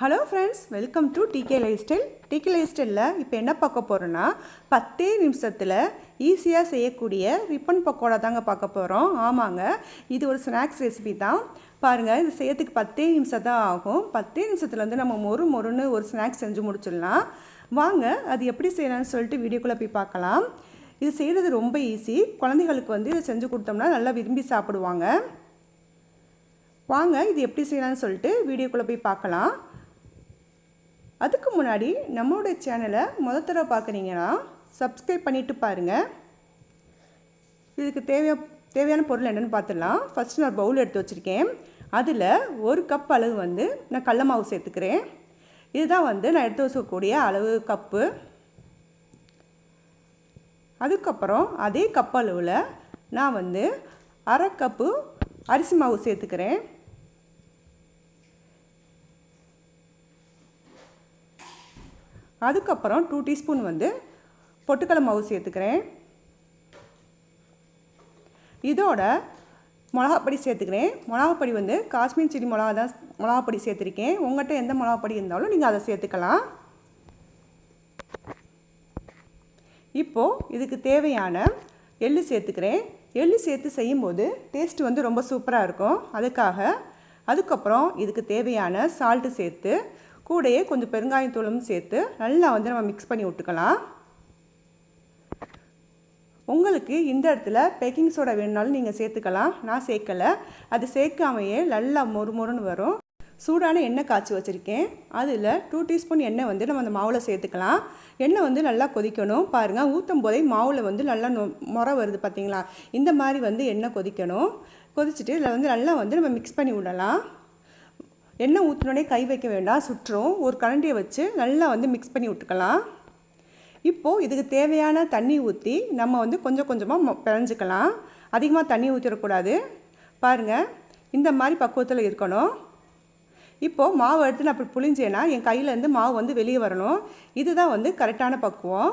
Hello friends welcome to DK lifestyle DK life ஸ்டைலில் இப்போ என்ன பார்க்க போகிறோன்னா பத்தே நிமிஷத்தில் ஈஸியாக செய்யக்கூடிய ரிப்பன் பக்கோடா தாங்க பார்க்க போகிறோம் ஆமாங்க இது ஒரு ஸ்நாக்ஸ் ரெசிபி தான். பாருங்கள் இது செய்யறதுக்கு பத்தே நிமிஷம் தான் ஆகும். பத்தே நிமிஷத்தில் வந்து நம்ம மொறு மொறுன்னு ஒரு ஸ்நாக்ஸ் செஞ்சு முடிச்சிடலாம். வாங்க அது எப்படி செய்யலாம்னு சொல்லிட்டு வீடியோக்குள்ளே போய் பார்க்கலாம். இது செய்கிறது ரொம்ப ஈஸி குழந்தைகளுக்கு வந்து இதை செஞ்சு கொடுத்தோம்னா நல்லா விரும்பி சாப்பிடுவாங்க. வாங்க இது எப்படி செய்யலாம்னு சொல்லிட்டு வீடியோக்குள்ளே போய் பார்க்கலாம். அதுக்கு முன்னாடி நம்மளுடைய சேனலை முத தடவை பார்க்குறீங்கன்னா சப்ஸ்கிரைப் பண்ணிவிட்டு பாருங்கள் இதுக்கு தேவையான தேவையான பொருள் என்னென்னு பார்த்துடலாம். ஃபஸ்ட்டு நான் பவுல் எடுத்து வச்சுருக்கேன். அதில் ஒரு கப் அளவு வந்து நான் கடல மாவு சேர்த்துக்கிறேன். இதுதான் வந்து நான் எடுத்து வச்சுக்கக்கூடிய அளவு கப்பு அதுக்கப்புறம் அதே கப் அளவில் நான் வந்து அரை கப்பு அரிசி மாவு சேர்த்துக்கிறேன். அதுக்கப்புறம் டூ டீஸ்பூன் வந்து பொட்டுக்கடலை மாவு சேர்த்துக்கிறேன். இதோட மிளகாப்பொடி சேர்த்துக்கிறேன். மிளகாப்பொடி வந்து காஷ்மீர் சில்லி மிளகா தான் மிளகாப்பொடி சேர்த்துருக்கேன். உங்கள்கிட்ட எந்த மிளகாப்பொடி இருந்தாலும் நீங்கள் அதை சேர்த்துக்கலாம். இப்போது இதுக்கு தேவையான எள்ளு சேர்த்துக்கிறேன். எள்ளு சேர்த்து செய்யும்போது டேஸ்ட் வந்து ரொம்ப சூப்பராக இருக்கும். அதுக்காக அதுக்கப்புறம் இதுக்கு தேவையான சால்ட்டு சேர்த்து கூடையே கொஞ்சம் பெருங்காயத்தூளும் சேர்த்து நல்லா வந்து நம்ம மிக்ஸ் பண்ணி விட்டுக்கலாம். உங்களுக்கு இந்த இடத்துல பேக்கிங் சோடா வேணுனாலும் நீங்கள் சேர்த்துக்கலாம். நான் சேர்க்கலை. அது சேர்க்காமையே நல்லா மொறு மொறுன்னு வரும். சூடான எண்ணெய் காய்ச்சி வச்சுருக்கேன். அதில் டூ டீஸ்பூன் எண்ணெய் வந்து நம்ம அந்த மாவில் சேர்த்துக்கலாம். எண்ணெய் வந்து நல்லா கொதிக்கணும். பாருங்கள் ஊற்றும் போதே மாவில் வந்து நல்லா நொ முறை வருது பார்த்தீங்களா இந்த மாதிரி வந்து எண்ணெய் கொதிக்கணும். கொதிச்சுட்டு இதில் வந்து நல்லா வந்து நம்ம மிக்ஸ் பண்ணி விடலாம். எண்ணெய் ஊற்றினோடனே கை வைக்க வேண்டாம் சுற்றும். ஒரு கரண்டியை வச்சு நல்லா வந்து மிக்ஸ் பண்ணி விட்டுக்கலாம். இப்போது இதுக்கு தேவையான தண்ணி ஊற்றி நம்ம வந்து கொஞ்சம் கொஞ்சமாக பிழைஞ்சிக்கலாம் அதிகமாக தண்ணி ஊற்றிடக்கூடாது பாருங்கள் இந்த மாதிரி பக்குவத்தில் இருக்கணும். இப்போது மாவு எடுத்து நான் அப்படி புளிஞ்சேன்னா என் கையிலேருந்து மாவு வந்து வெளியே வரணும். இதுதான் வந்து கரெக்டான பக்குவம்.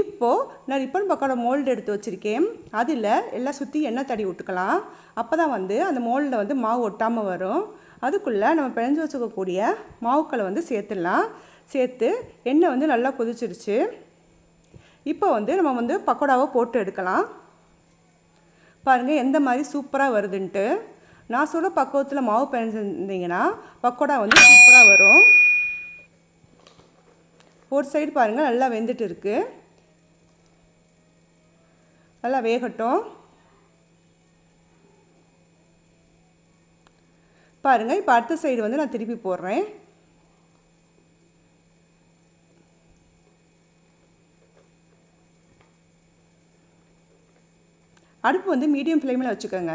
இப்போது நான் ரிப்பன் பக்கோட மோல்டு எடுத்து வச்சுருக்கேன். அதில் எல்லாம் சுற்றி எண்ணெய் தடி விட்டுக்கலாம். அப்போ தான் வந்து அந்த மோல்டில் வந்து மாவு ஒட்டாமல் வரும். அதுக்குள்ளே நம்ம பிழைஞ்சி வச்சுக்கக்கூடிய மாவுக்களை வந்து சேர்த்துடலாம். சேர்த்து எண்ணெய் வந்து நல்லா கொதிச்சிருச்சு. இப்போ வந்து நம்ம வந்து பக்கோடாவை போட்டு எடுக்கலாம். பாருங்கள் எந்த மாதிரி சூப்பராக வருதுன்ட்டு. நான் சொல்ல பக்குவத்தில் மாவு பிணைஞ்சிருந்தீங்கன்னா பக்கோடா வந்து சூப்பராக வரும். ஒரு சைடு பாருங்கள் நல்லா வெந்துட்டு இருக்குது நல்லா வேகட்டும். பாருங்கள் இப்போ அடுத்த சைடு வந்து நான் திருப்பி போடுறேன். அடுப்பு வந்து மீடியம் ஃப்ளேமில் வச்சுக்கோங்க.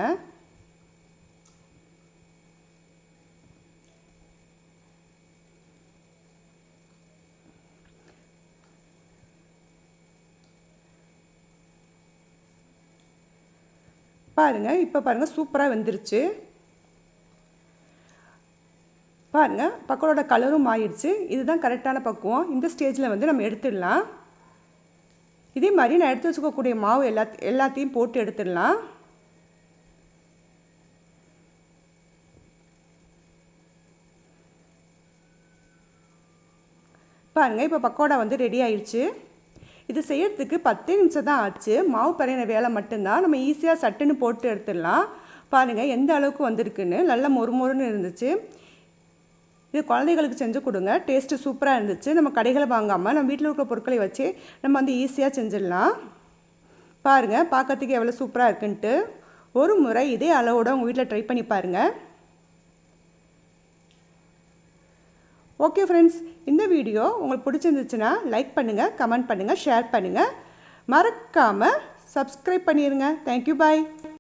பாருங்கள் இப்போ பாருங்கள் சூப்பராக வெந்துருச்சு. பாருங்கள் பக்கோடோட கலரும் ஆயிடுச்சு இதுதான் கரெக்டான பக்குவம். இந்த ஸ்டேஜில் வந்து நம்ம எடுத்துடலாம். இதே மாதிரி நான் எடுத்து வச்சுக்கக்கூடிய மாவு எல்லா எல்லாத்தையும் போட்டு எடுத்துடலாம். பாருங்கள் இப்போ பக்கோடா வந்து ரெடி ஆயிடுச்சு இது செய்யறதுக்கு பத்தே நிமிஷம் தான் ஆச்சு. மாவு பறையின வேலை மட்டும்தான். நம்ம ஈஸியாக சட்டுன்னு போட்டு எடுத்துடலாம். பாருங்கள் எந்த அளவுக்கு வந்திருக்குன்னு. நல்லா மொறு மொறுன்னு இருந்துச்சு. இது குழந்தைகளுக்கு செஞ்சு கொடுங்க. டேஸ்ட்டு சூப்பராக இருந்துச்சு. நம்ம கடைகளை வாங்காமல் நம்ம வீட்டில் இருக்கிற பொருட்களை வச்சு நம்ம வந்து ஈஸியாக செஞ்சிடலாம். பாருங்கள் பார்க்கறதுக்கு எவ்வளோ சூப்பராக இருக்குன்ட்டு. ஒரு முறை இதே அளவோட உங்கள் வீட்டில் ட்ரை பண்ணி பாருங்கள் ஓகே ஃப்ரெண்ட்ஸ் இந்த வீடியோ உங்களுக்கு பிடிச்சிருந்துச்சுன்னா லைக் பண்ணுங்கள் கமெண்ட் பண்ணுங்கள் ஷேர் பண்ணுங்கள் மறக்காமல் சப்ஸ்கிரைப் பண்ணிடுங்க தேங்க்யூ பாய்